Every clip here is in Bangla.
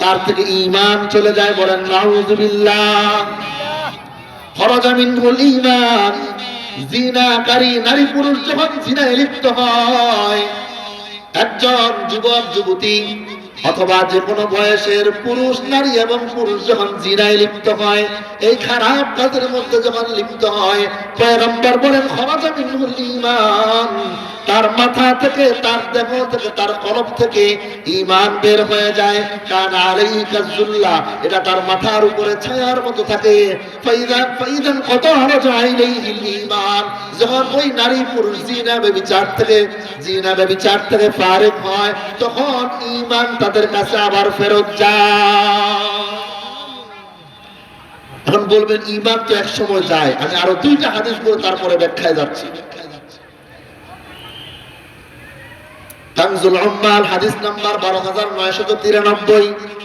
তার থেকে চলে যায় বলেন জিনাকারী নারী পুরুষ যখন জিনায় লিপ্ত হয়, একজন যুবক, যুবতী অথবা যে কোনো বয়সের পুরুষ, নারী এবং পুরুষ যখন জিনায় লিপ্ত হয়, এই খারাপ কাজের মধ্যে যখন লিপ্ত হয়, পয়গম্বর বলেন খরাজা মিনহুল ঈমান। তার মাথা থেকে, তার দেহ থেকে, তার কলব থেকে ঈমান বের হয়ে যায়। কান আলাইহি কাজুল্লাহ এটা তার মাথার উপরে ছায়ার মতো থাকে। ফাইদা, ফাইদান কত হরজা ইলাইহিল ঈমান। যখন ওই নারী পুরুষ জিনা ব্যভিচার থেকে, জিনা ব্যভিচার থেকে ফারিক হয়, তখন ঈমান তাদের কাছে আবার ফেরত যায় এখন বলবেন ঈমান তো এক সময় যায় আমি আরো দুইটা হাদিস করে তারপরে ব্যাখ্যায় যাচ্ছি কানজুল উম্মাল হাদিস নাম্বার 12993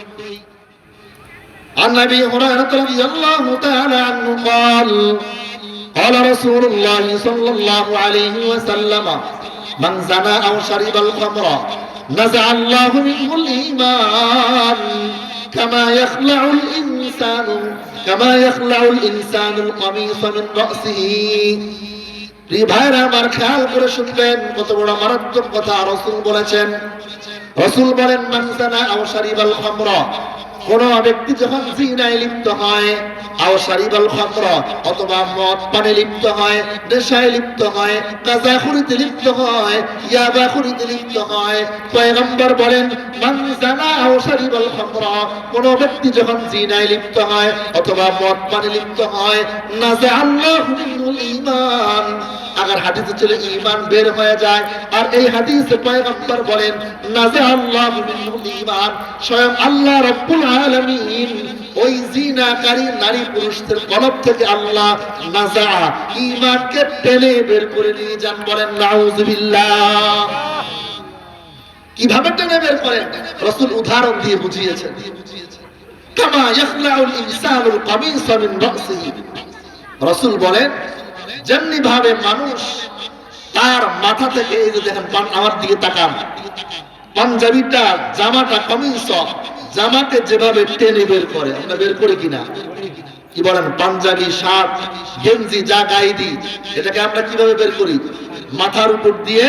عن ابي هريره رضي الله تعالى عنه قال قال رسول الله صلى الله عليه وسلم من زنى او شرب الخمر نزع الله منه الايمان كما يخلع الانسان كما يخلع الانسان القميص من راسه প্রিয় ভাইরা আমার খেয়াল করে শুনবেন কত বড় মারাত্মক কথা রসুল বলেছেন রসুল বলেন মানসানা আও শারিবাল খামরা কোন ব্যক্তি যখন জিনায় লিপ্ত হয় আও খামরা অথবা মদ পানে লিপ্ত হয়, নেশায় লিপ্ত হয় কাজাখুরিতে লিপ্ত হয় ইয়াবাখুরিতে লিপ্ত হয়, পয়গম্বর বলেন মানসানা আও শারিবাল খামরা কোন ব্যক্তি যখন জিনায় লিপ্ত হয় অথবা মদ পানে লিপ্ত হয়, নাজা আল্লাহু মিনুল ঈমান আগার হাদিসে ছিল ঈমান বের হয়ে যায়। আর এই হাদিসে পয়গম্বর বলেন আল্লাহু স্বয়ং আল্লাহ আলামিন ওই জিনাকারী নারী পুরুষদের কলব থেকে আল্লাহ টেনে বের করে নিয়ে যান বলেন কীভাবে টেনে বের করেন? রসুল উদাহরণ দিয়ে বুঝিয়েছেন। কামা ইয়াখলাউল ইনসানুল মিন রাসিহি রাসূল বলেন যেমনি ভাবে মানুষ তার মাথা থেকে এই আমার দিকে তাকান। পাঞ্জাবিটা, জামাটা কমিস জামাকে যেভাবে টেনে বের করে, আমরা বের করি কিনা? কি বলেন, পাঞ্জাবি, শার্ট, গেঞ্জি, যা গায়ে দিই এটাকে আমরা কীভাবে বের করি? মাথার উপর দিয়ে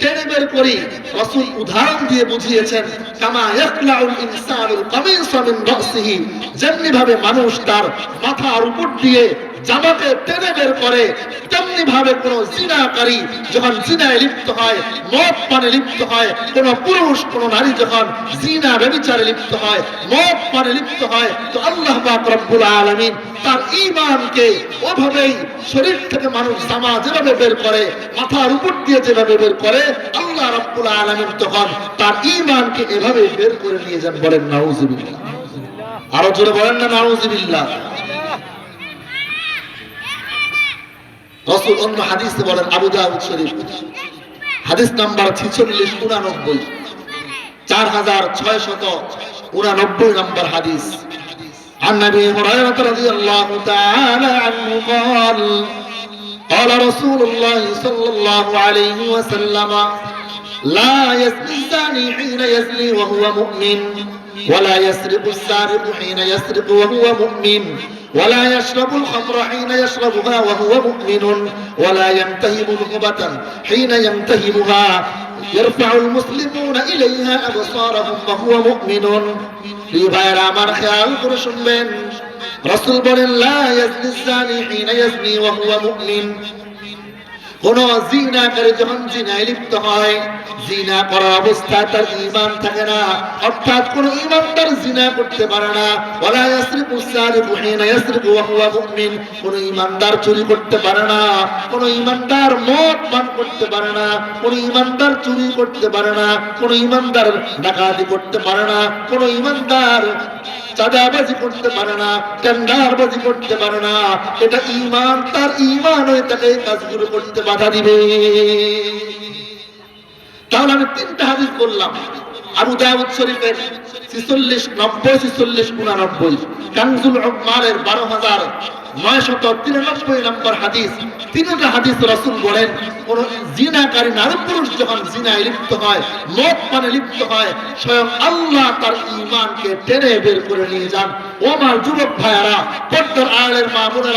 টেনে বের করি। রাসূল উদাহরণ দিয়ে বুঝিয়েছেন, কামা ইয়াকলাউল ইনসানুল কামিসা মিন রাসিহি। যেমনি ভাবে মানুষ তার মাথার উপর দিয়ে জামাকে টেনে বের করে তেমনি ভাবে কোন জিনাকারী যখন জিনায় লিপ্ত হয়, মদ পানে লিপ্ত হয়, কোন পুরুষ, কোন নারী যখন জিনা ব্যভিচারে লিপ্ত হয়, মদ পানে লিপ্ত হয়, তো আল্লাহ পাক রব্বুল আলামিন তার ঈমানকে ওভাবেই শরীর থেকে মানুষ জামা যেভাবে বের করে, মাথার উপর দিয়ে যেভাবে বের করে, আল্লাহ রব্বুল আলামিন তখন তার ঈমানকে এভাবে বের করে নিয়ে যান বলেন, নাউজুবিল্লাহ। আরও জোরে বলেন না, নাউজুবিল্লাহ। রসুল অন্য হাদিসে বলেন আবু দাউদ শরীফ হাদিস নাম্বার ছিচল্লিশ উনানব্বই চার হাজার ছয় শত উনানব্বই নম্বর হাদিস عن ابي هريره رضي الله تعالى عنه قال قال رسول الله صلى الله عليه وسلم لا يزني الزاني حين يزني وهو مؤمن ولا يسرق السارق حين يسرق وهو مؤمن ولا يشرب الخمر حين يشربها وهو مؤمن ولا ينتهب رغبة حين ينتهبها يرفع المسلمون إليها أبصارهم وهو مؤمن في ভাইয়েরা আমার খেয়াল করে শুনবেন রসুল বলেন লা ইয়াজনি الزاني حين يزني وهو مؤمن কোন জিনাকারী যখন জিনায় লিপ্ত হয়, জিনা করার অবস্থায় তার ঈমান থাকে না। অর্থাৎ কোন ঈমানদার জিনা করতে পারে না। ওয়া মুমিন। কোন ঈমানদার চুরি করতে পারে না। কোন ঈমানদার মদ পান করতে পারে না। কোন ঈমানদার চুরি করতে পারে না। কোন ঈমানদার ডাকাতি করতে পারে না। কোন ঈমানদার চাঁদাবাজি করতে পারে না, টেন্ডারবাজি করতে পারে না, এটা ইমান তার ইমান হয়ে তাকে এই কাজগুলো করতে বাধা দিবে। তাহলে আমি তিনটা হাদিস করলাম আবু দাউদ শরীফের ছিচল্লিশ, নব্বই, ছিচল্লিশ, উনানব্বই, কানজুল রহমানের বারো হাজার করে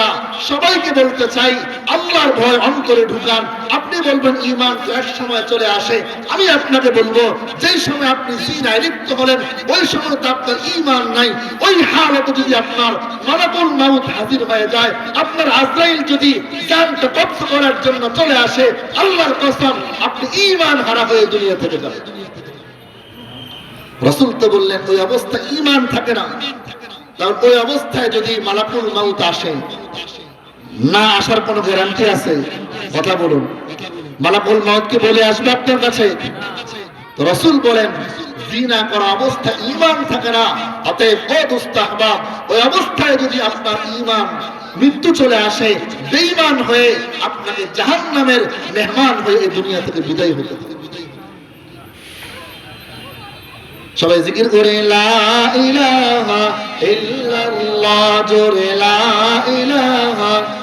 সবাইকে বলতে চাই, আল্লাহর ভয় অন্তরে ঢুকান। আপনি বলবেন ইমান তো এক সময় চলে আসে। আমি আপনাকে বলব, যেই সময় আপনি জিনায় লিপ্ত হলেন, ওই সময় তো আপনার ইমান নাই। ওই হালতে যদি আপনার মালাকুল মাউত হাজির হয়ে যায়, আপনার আজরাইল যদি জানটা কবজ করার জন্য চলে আসে, আল্লাহর কসম, আপনি ইমান হারা হয়ে দুনিয়া থেকে যাবেন। রসুল তো বললেন, ওই অবস্থা ইমান থাকে না। কারণ ওই অবস্থায় যদি মালাকুল মাউত আসে, না আসার কোনো গ্যারান্টি আছে? কথা বলুন। মালাকুল মাউতকে বলে আসবে আপনার কাছে? রসুল বলেন, জিনা করা অবস্থা ইমান থাকে না। অতএব ওই অবস্থায় যদি আপনার ইমান মৃত্যু চলে আসে বেইমান হয়ে আপনাকে জাহান নামের মেহমান হয়ে এই দুনিয়া থেকে বিদায় হতে থাকে সবাই জিকির করে, লা ইলাহা ইল্লাল্লাহ জোরে, লা ইলাহা